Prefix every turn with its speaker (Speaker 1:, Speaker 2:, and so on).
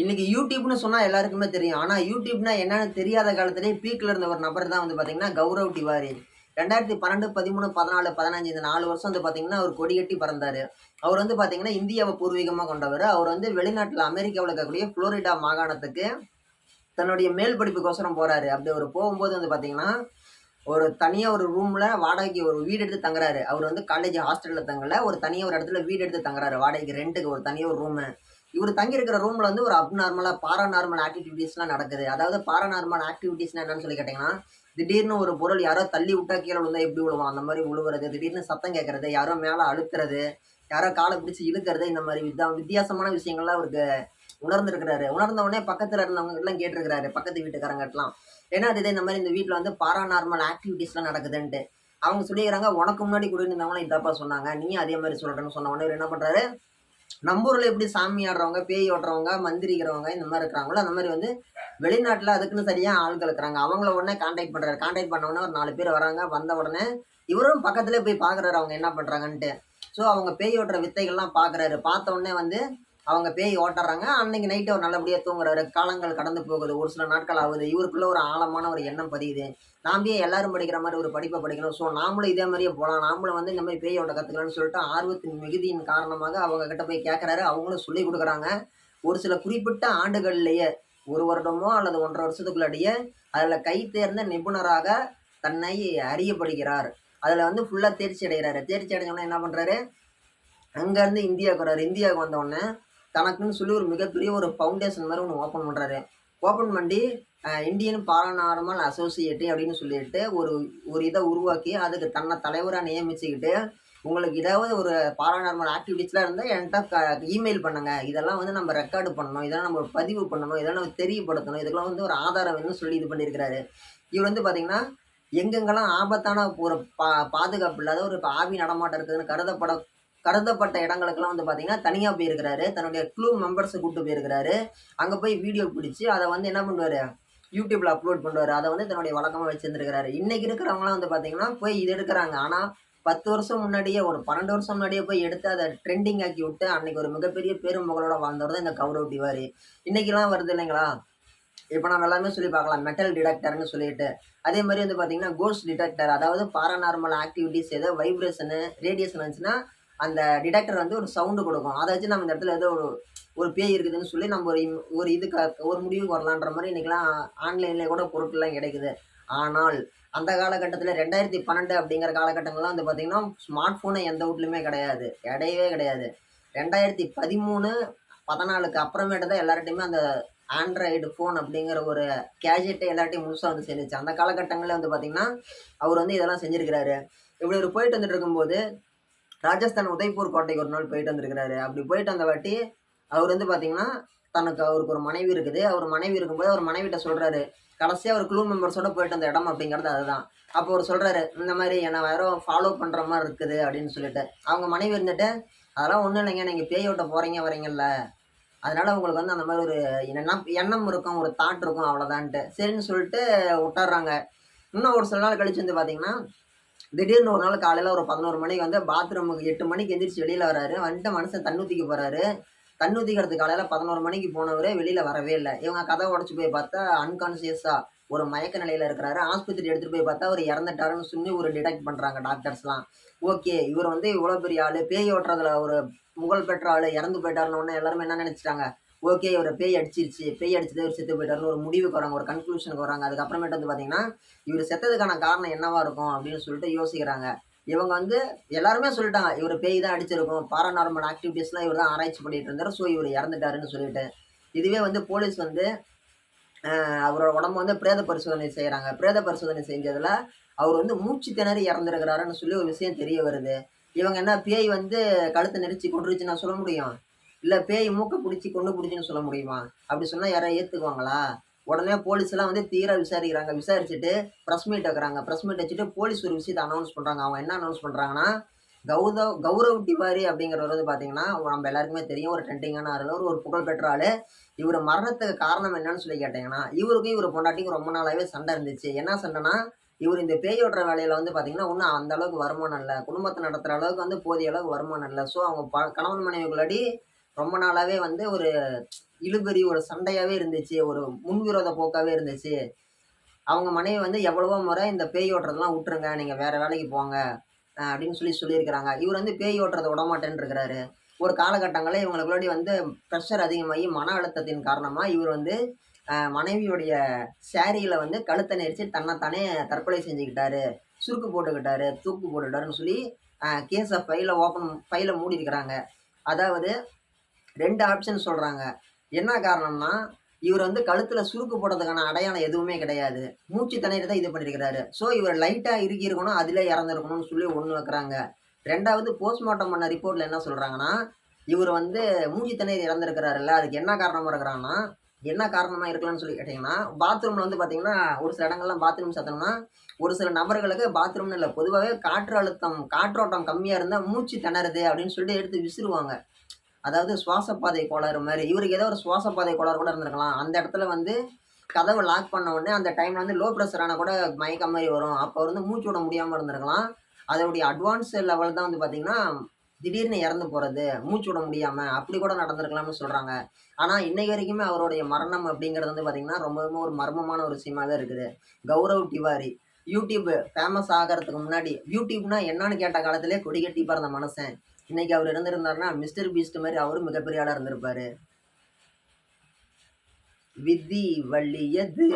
Speaker 1: இன்னைக்கு யூடியூப்னு சொன்னால் எல்லாருக்குமே தெரியும். ஆனால் யூடியூப்னா என்னன்னு தெரியாத காலத்திலேயே பீக்கில் இருந்த ஒரு நபர் தான் வந்து பார்த்தீங்கன்னா கௌரவ் திவாரி. ரெண்டாயிரத்தி பன்னெண்டு பதிமூணு பதினாலு பதினஞ்சு இந்த நாலு வருஷம் வந்து பார்த்தீங்கன்னா அவர் கொடிகட்டி பறந்தார். அவர் வந்து பார்த்தீங்கன்னா இந்தியாவை பூர்வீகமாக கொண்டவர். அவர் வந்து வெளிநாட்டில் அமெரிக்காவில் இருக்கக்கூடிய புளோரிடா மாகாணத்துக்கு தன்னுடைய மேல் படிப்புக்கோசரம் போகிறாரு அப்படி அவர் போகும்போது வந்து பார்த்தீங்கன்னா ஒரு தனியாக ஒரு ரூமில் வாடகைக்கு ஒரு வீடு எடுத்து தங்குறாரு. அவர் வந்து காலேஜ் ஹாஸ்டலில் தங்கல. ஒரு தனியாக ஒரு இடத்துல வீடு எடுத்து தங்குறாரு. வாடகைக்கு ரெண்டுக்கு ஒரு தனியாக ஒரு ரூமு இவர் தங்கியிருக்கிற ரூமில் வந்து ஒரு அப்நார்மலாக பாராநார்மல் ஆக்டிவிட்டீஸ்லாம் நடக்குது. அதாவது பாராநார்மல் ஆக்டிவிட்டீஸ்னா என்னன்னு சொல்லி கேட்டிங்கன்னா திடீர்னு ஒரு பொருள் யாரோ தள்ளி விட்டா கீழே விழுந்தா எப்படி விழுவான்? அந்த மாதிரி விழுவுறது திடீர்னு சத்தம் கேட்கறது யாரோ மேலே அழுத்துறது யாரோ காலை பிடிச்சி இழுக்கிறது இந்த மாதிரி வித்தா வித்தியாசமான விஷயங்கள்லாம் அவருக்கு உணர்ந்துருக்கிறாரு. உணர்ந்த உடனே பக்கத்தில் இருந்தவங்க எல்லாம் கேட்டிருக்கிறாரு பக்கத்து வீட்டுக்காரங்கட்டலாம் ஏன்னா அது இந்த மாதிரி இந்த வீட்டில் வந்து பாராநார்மல் ஆக்டிவிட்டீஸ்லாம் நடக்குதுன்ட்டு. அவங்க சொல்லிக்கிறாங்க உனக்கு முன்னாடி குடியிருந்தவங்களும் இதாப்பா சொன்னாங்க. நீ அதே மாதிரி சொல்கிறேன்னு சொன்ன உடனே என்ன பண்ணுறாரு நம்ம ஊரில் எப்படி சாமி ஆடுறவங்க பேய் ஓட்டுறவங்க மந்திரிக்கிறவங்க இந்த மாதிரி இருக்கிறாங்களோ அந்த மாதிரி வந்து வெளிநாட்டில் அதுக்குன்னு சரியாக ஆட்கள் இருக்கிறாங்க. அவங்கள உடனே காண்டாக்ட் பண்ணுறாரு காண்டாக்ட் பண்ண உடனே ஒரு நாலு பேர் வராங்க. வந்த உடனே இவரும் பக்கத்துலேயே போய் பார்க்குறாரு அவங்க என்ன பண்ணுறாங்கன்ட்டு ஸோ அவங்க பேய் ஓட்டுற வித்தைகள்லாம் பார்க்குறாரு பார்த்த உடனே வந்து அவங்க பேய் ஓட்டுறாங்க. அன்னைக்கு நைட்டு அவர் நல்லபடியாக தூங்குறாரு. காலங்கள் கடந்து போகுது. ஒரு சில நாட்கள் ஆகுது. இவருக்குள்ள ஒரு ஆழமான ஒரு எண்ணம் பதியுது. நாம் எல்லாரும் படிக்கிற மாதிரி ஒரு படிப்பை படிக்கணும்? ஸோ நாமளும் இதே மாதிரியே போகலாம் நாமளும் வந்து இந்த மாதிரி பேய் ஓட்ட கற்றுக்கலாம்னு சொல்லிட்டு ஆர்வத்தின் மிகுதியின் காரணமாக அவங்க கிட்ட போய் கேட்குறாரு அவங்களும் சொல்லி கொடுக்குறாங்க. ஒரு சில குறிப்பிட்ட ஆண்டுகள்லேயே ஒரு வருடமோ அல்லது ஒன்றரை வருஷத்துக்குள்ளாடியே அதில் கை தேர்ந்த நிபுணராக தன்னை அறியப்படுகிறார். அதில் வந்து ஃபுல்லாக தேர்ச்சி அடைகிறாரு. தேர்ச்சி அடைஞ்சோடனே என்ன பண்ணுறாரு அங்கேருந்து இந்தியாவுக்கு வர்றாரு. இந்தியாவுக்கு வந்தோடனே தனக்குன்னு சொல்லி ஒரு மிகப்பெரிய ஒரு ஃபவுண்டேஷன் மாதிரி ஒன்று ஓப்பன் பண்ணுறாரு ஓப்பன் பண்ணி இந்தியன் பாராநார்மல் அசோசியேட்டு அப்படின்னு சொல்லிட்டு ஒரு ஒரு இதை உருவாக்கி அதுக்கு தன்னை தலைவராக நியமிச்சுக்கிட்டு உங்களுக்கு ஏதாவது ஒரு பாராநார்மல் ஆக்டிவிட்டிஸ்லாம் இருந்தால் என்கிட்ட க இமெயில் பண்ணுங்கள் இதெல்லாம் வந்து நம்ம ரெக்கார்டு பண்ணணும். இதெல்லாம் நம்ம பதிவு பண்ணணும். இதெல்லாம் நம்ம தெரியப்படுத்தணும். இதுக்கெல்லாம் வந்து ஒரு ஆதாரம் வேணும்னு சொல்லி இது பண்ணியிருக்கிறாரு. இவர் வந்து பார்த்திங்கன்னா எங்கெங்கெல்லாம் ஆபத்தான ஒரு பா பாதுகாப்பு இல்லாத ஒரு ஆவி நடமாட்டம் இருக்குதுன்னு கருதப்பட கருதப்பட்ட இடங்களுக்கெல்லாம் வந்து பார்த்தீங்கன்னா தனியாக போயிருக்கிறாரு. தன்னுடைய க்ளூ மெம்பர்ஸை கூப்பிட்டு போயிருக்கிறாரு. அங்கே போய் வீடியோ பிடிச்சி அதை வந்து என்ன பண்ணுவார்? யூடியூப்பில் அப்லோட் பண்ணுவார். அதை வந்து தன்னுடைய வழக்கமாக வச்சுருந்துருக்கிறாரு. இன்றைக்கி இருக்கிறவங்களாம் வந்து பார்த்தீங்கன்னா போய் இது எடுக்கிறாங்க. ஆனால் பத்து வருஷம் முன்னாடியே ஒரு பன்னெண்டு வருஷம் முன்னாடியே போய் எடுத்து அதை ட்ரெண்டிங் ஆக்கி விட்டு அன்னைக்கு ஒரு மிகப்பெரிய பெருமகளோட வாழ்ந்தவர் தான் இந்த கௌரவ் திவாரி. இன்றைக்கெலாம் வருது இல்லைங்களா? இப்போ நம்ம எல்லாமே சொல்லி பார்க்கலாம். மெட்டல் டிடெக்டர்னு சொல்லிட்டு. அதே மாதிரி வந்து பார்த்தீங்கன்னா கோஸ்ட் டிடெக்டர் அதாவது பாராநார்மல் ஆக்டிவிட்டிஸ் ஏதோ வைப்ரேஷனு ரேடியேஷன் வந்துச்சுன்னா அந்த டிடெக்டர் வந்து ஒரு சவுண்டு கொடுக்கும். அதை வச்சு நம்ம இந்த இடத்துல ஏதோ ஒரு ஒரு பேய் இருக்குதுன்னு சொல்லி நம்ம ஒரு இம்- ஒரு இதுக்கு ஒரு முடிவுக்கு வரலான்ற மாதிரி இன்றைக்கெலாம் ஆன்லைன்லேயே கூட பொருட்கள்லாம் கிடைக்குது. ஆனால் அந்த காலகட்டத்தில் ரெண்டாயிரத்தி பன்னெண்டு அப்படிங்கிற காலகட்டங்கள்லாம் வந்து பார்த்திங்கன்னா ஸ்மார்ட் ஃபோனு எந்த வீட்லையுமே கிடையாது. கிடையவே கிடையாது. ரெண்டாயிரத்தி பதிமூணு பதினாலுக்கு அப்புறமேட்டு தான் எல்லார்ட்டையுமே அந்த ஆண்ட்ராய்டு ஃபோன் அப்படிங்கிற ஒரு கேஜெட்டை எல்லார்ட்டையும் முழுசாக வந்து சேர்ந்துச்சு அந்த காலகட்டங்களில் வந்து பார்த்திங்கன்னா அவர் வந்து இதெல்லாம் செஞ்சுருக்கிறாரு. இப்படி ஒரு போயிட்டு வந்துட்டு இருக்கும்போது ராஜஸ்தான் உதய்பூர் கோட்டைக்கு ஒரு நாள் போயிட்டு வந்திருக்கிறாரு. அப்படி போயிட்டு வந்த வாட்டி அவர் வந்து பார்த்தீங்கன்னா தனக்கு அவருக்கு ஒரு மனைவி இருக்குது. அவர் மனைவி இருக்கும்போது அவர் மனைவிட்ட சொல்கிறாரு கடைசியாக அவர் குழு மெம்பர்ஸோட போயிட்டு அந்த இடம் அப்படிங்கிறது அதுதான். அப்போ அவர் சொல்கிறாரு இந்த மாதிரி என்னை வேற ஃபாலோ பண்ணுற மாதிரி இருக்குது அப்படின்னு சொல்லிட்டு. அவங்க மனைவி இருந்துட்டு அதெல்லாம் ஒன்றும் இல்லைங்க. நீங்கள் பேய் போகிறீங்க வரீங்கல்ல. அதனால் உங்களுக்கு வந்து அந்த மாதிரி ஒரு எண்ணம் எண்ணம் இருக்கும் ஒரு தாட் இருக்கும் அவ்வளோதான்ட்டு சரின்னு சொல்லிட்டு விட்டுறாங்க. இன்னும் ஒரு சில நாள் கழிச்சு வந்து பார்த்தீங்கன்னா திடீர்னு ஒரு நாள் காலையில் ஒரு பதினோரு மணிக்கு வந்து பாத்ரூமுக்கு எட்டு மணிக்கு எந்திரிச்சு வெளியில் வராரு. வந்துட்டு மனுஷன் தண்ணூற்றிக்கு போகிறாரு தண்ணூற்றிக்கிறதுக்கு காலையில் பதினோரு மணிக்கு போனவரே வெளியில் வரவே இல்லை. இவங்க கதை உடச்சி போய் பார்த்தா அன்கான்சியஸாக ஒரு மயக்க நிலையில் இருக்கிறாரு. ஆஸ்பத்திரி எடுத்துகிட்டு போய் பார்த்தா அவர் இறந்துட்டாருன்னு சொல்லி ஒரு டிடெக்ட் பண்ணுறாங்க டாக்டர்ஸ்லாம் ஓகே இவர் வந்து இவ்வளோ பெரிய ஆள். பேய் ஓட்டுறதுல ஒரு புகழ் பெற்ற ஆள். இறந்து போயிட்டாருன்னு ஒன்று எல்லாருமே என்ன நினச்சிட்டாங்க? ஓகே இவர் பேய் அடிச்சிருச்சு. பேய் அடிச்சதே ஒரு செத்து போயிட்டார் ஒரு முடிவுக்கு வராங்க ஒரு கன்க்ளூஷனுக்கு வராங்க. அதுக்கப்புறமேட்டு வந்து பார்த்தீங்கன்னா இவர் செத்ததுக்கான காரணம் என்னவா இருக்கும் அப்படின்னு சொல்லிட்டு யோசிக்கிறாங்க. இவங்க வந்து எல்லாருமே சொல்லிட்டாங்க இவர் பேய் தான் அடிச்சிருக்கும். பாராநார்மல் ஆக்டிவிட்டீஸ்லாம் இவர் தான் ஆராய்ச்சி பண்ணிட்டு இருந்தார். ஸோ இவர் இறந்துட்டாருன்னு சொல்லிட்டு. இதுவே வந்து போலீஸ் வந்து அவரோட உடம்ப வந்து பிரேத பரிசோதனை செய்கிறாங்க பிரேத பரிசோதனை செஞ்சதில் அவர் வந்து மூச்சு திணறி இறந்துருக்கிறாருன்னு சொல்லி ஒரு விஷயம் தெரிய வருது. இவங்க என்ன பேய் வந்து கழுத்தை நெரிச்சு கொண்டுருச்சு நான் சொல்ல முடியும்? இல்லை பேய் மூக்கை பிடிச்சி கொண்டு பிடிச்சின்னு சொல்ல முடியுமா? அப்படி சொன்னால் யாராவது ஏற்றுக்குவாங்களா உடனே போலீஸ் எல்லாம் வந்து தீர விசாரிக்கிறாங்க. விசாரிச்சுட்டு ப்ரெஸ் மீட் வைக்கிறாங்க. ப்ரெஸ் மீட் வச்சுட்டு போலீஸ் ஒரு விஷயத்தை அனௌன்ஸ் பண்ணுறாங்க அவங்க என்ன அனௌன்ஸ் பண்ணுறாங்கன்னா கௌதவ் கௌரவ் திவாரி அப்படிங்கிறவர் வந்து பார்த்தீங்கன்னா நம்ம எல்லாருக்குமே தெரியும். ஒரு ட்ரெண்டிங்கான ஆறு ஒரு ஒரு புகழ்பெற்ற ஆள். இவர் மரணத்துக்கு காரணம் என்னன்னு சொல்லி கேட்டிங்கன்னா இவருக்கும் இவர் பொண்டாட்டிக்கும் ரொம்ப நாளாகவே சண்டை இருந்துச்சு. என்ன சண்டைனா இவர் இந்த பேய் ஓட்டுற வேலையில் வந்து பார்த்தீங்கன்னா ஒன்றும் அந்த அளவுக்கு வருமானம் இல்லை. குடும்பத்தை நடத்துகிற அளவுக்கு வந்து போதிய அளவுக்கு வருமானம் இல்லை. ஸோ அவங்க ப கணவன் மனைவிக்குள்ளாடி ரொம்ப நாளாகவே வந்து ஒரு இழுபறி ஒரு சண்டையாவே இருந்துச்சு. ஒரு முன்விரோத போக்காவே இருந்துச்சு. அவங்க மனைவி வந்து எவ்வளவோ முறை இந்த பேய் ஓட்டுறதெல்லாம் விட்டுருங்க நீங்கள் வேற வேலைக்கு போங்க அப்படின்னு சொல்லி சொல்லியிருக்கிறாங்க. இவர் வந்து பேய் ஓட்டுறதை விடமாட்டேன்னு இருக்கிறாரு. ஒரு காலகட்டங்களில் இவங்களுக்குள்ளாடி வந்து ப்ரெஷர் அதிகமாகி மன அழுத்தத்தின் காரணமாக இவர் வந்து மனைவியுடைய சேரீயில் வந்து கழுத்தை நெரிச்சு தன்னைத்தானே தற்கொலை செஞ்சுக்கிட்டாரு. சுருக்கு போட்டுக்கிட்டாரு தூக்கு போட்டுக்கிட்டாருன்னு சொல்லி கேஸை ஃபைலை ஓப்பன் ஃபைலை மூடியிருக்கிறாங்க. அதாவது ரெண்டு ஆப்ஷன் சொல்கிறாங்க என்ன காரணம்னா இவர் வந்து கழுத்தில் சுருக்கு போடுறதுக்கான அடையாளம் எதுவுமே கிடையாது. மூச்சு தண்ணீர் தான் இது பண்ணியிருக்கிறாரு ஸோ இவர் லைட்டாக இறுக்கி இருக்கணும் அதில் இறந்துருக்கணும்னு சொல்லி ஒன்று வைக்கிறாங்க. ரெண்டாவது போஸ்ட்மார்ட்டம் பண்ண ரிப்போர்ட்டில் என்ன சொல்கிறாங்கன்னா இவர் வந்து மூச்சு தண்ணீர் இறந்துருக்கிறாருல்ல அதுக்கு என்ன காரணமாக இருக்கிறாங்கன்னா என்ன காரணமாக இருக்கலாம்னு சொல்லி கேட்டிங்கன்னா பாத்ரூமில் வந்து பார்த்தீங்கன்னா ஒரு சில இடங்கள்லாம் பாத்ரூம் சத்தம்னா ஒரு சில நபர்களுக்கு பாத்ரூம்னு இல்லை பொதுவாகவே காற்று அழுத்தம் காற்றோட்டம் கம்மியாக இருந்தால் மூச்சு திணறுது அப்படின்னு சொல்லிட்டு எடுத்து விசிறுவாங்க. அதாவது சுவாசப்பாதை கோளாறு மாதிரி. இவருக்கு ஏதோ ஒரு சுவாசப்பாதை கோளாறு கூட இருந்திருக்கலாம். அந்த இடத்துல வந்து கதவை லாக் பண்ண உடனே அந்த டைமில் வந்து லோ ப்ரெஷரான கூட மயக்கம் மாதிரி வரும். அப்போ வந்து மூச்சு விட முடியாமல் இருந்திருக்கலாம். அதோடைய அட்வான்ஸ் லெவல் தான் வந்து பார்த்திங்கன்னா திடீர்னு இறந்து போகிறது மூச்சு விட முடியாமல் அப்படி கூட நடந்திருக்கலாம்னு சொல்கிறாங்க ஆனால் இன்னைக்கு வரைக்குமே அவருடைய மரணம் அப்படிங்கிறது வந்து பார்த்திங்கன்னா ரொம்பவுமே ஒரு மர்மமான ஒரு விஷயமாகவே இருக்குது. கௌரவ் திவாரி யூடியூப் ஃபேமஸ் ஆகிறதுக்கு முன்னாடி யூடியூப்னா என்னன்னு கேட்ட காலத்திலே கொடி கட்டி பிறந்த மனுஷன். இன்னைக்கு அவர் இருந்திருந்தார்னா மிஸ்டர் பீஸ்ட் மாதிரி அவரும் மிகப்பெரிய ஆளாக இருந்திருப்பாரு. விதி வள்ளியது